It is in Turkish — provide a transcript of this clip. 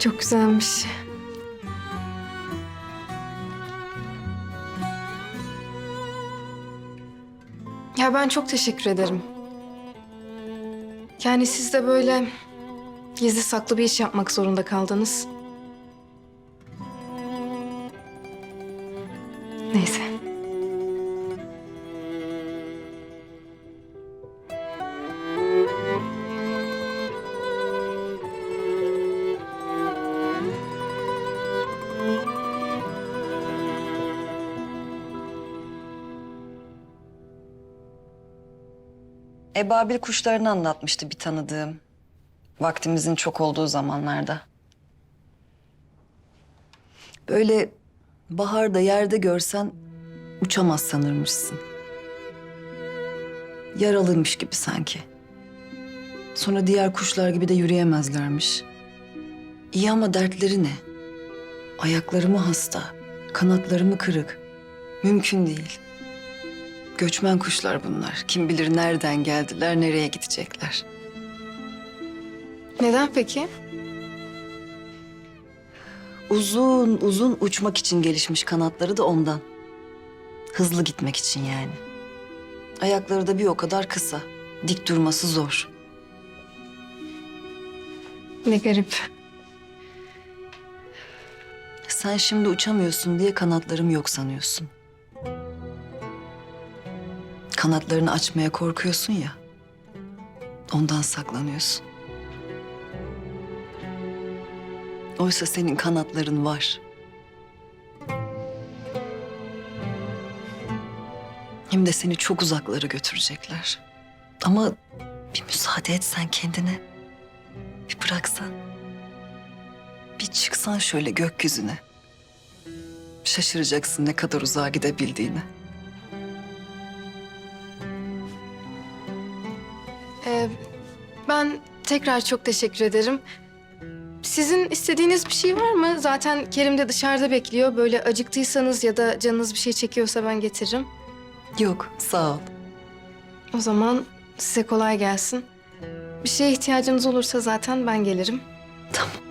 Çok güzelmiş. Ya ben çok teşekkür ederim. Yani siz de böyle gizli saklı bir iş yapmak zorunda kaldınız. Neyse. Ebabil kuşlarını anlatmıştı bir tanıdığım. Vaktimizin çok olduğu zamanlarda. Böyle baharda yerde görsen uçamaz sanırmışsın. Yaralıymış gibi sanki. Sonra diğer kuşlar gibi de yürüyemezlermiş. İyi ama dertleri ne? Ayakları mı hasta? Kanatları mı kırık? Mümkün değil. Göçmen kuşlar bunlar. Kim bilir nereden geldiler, nereye gidecekler. Neden peki? Uzun uzun uçmak için gelişmiş kanatları da ondan. Hızlı gitmek için yani. Ayakları da bir o kadar kısa. Dik durması zor. Ne garip. Sen şimdi uçamıyorsun diye kanatlarım yok sanıyorsun. Kanatlarını açmaya korkuyorsun ya. Ondan saklanıyorsun. Oysa senin kanatların var. Hem de seni çok uzaklara götürecekler. Ama bir müsaade etsen kendine. Bir bıraksan. Bir çıksan şöyle gökyüzüne. Şaşıracaksın ne kadar uzağa gidebildiğini. Ee, ben tekrar çok teşekkür ederim. Sizin istediğiniz bir şey var mı? Zaten Kerim de dışarıda bekliyor. Böyle acıktıysanız ya da canınız bir şey çekiyorsa ben getiririm. Yok, sağ ol. O zaman size kolay gelsin. Bir şeye ihtiyacınız olursa zaten ben gelirim. Tamam.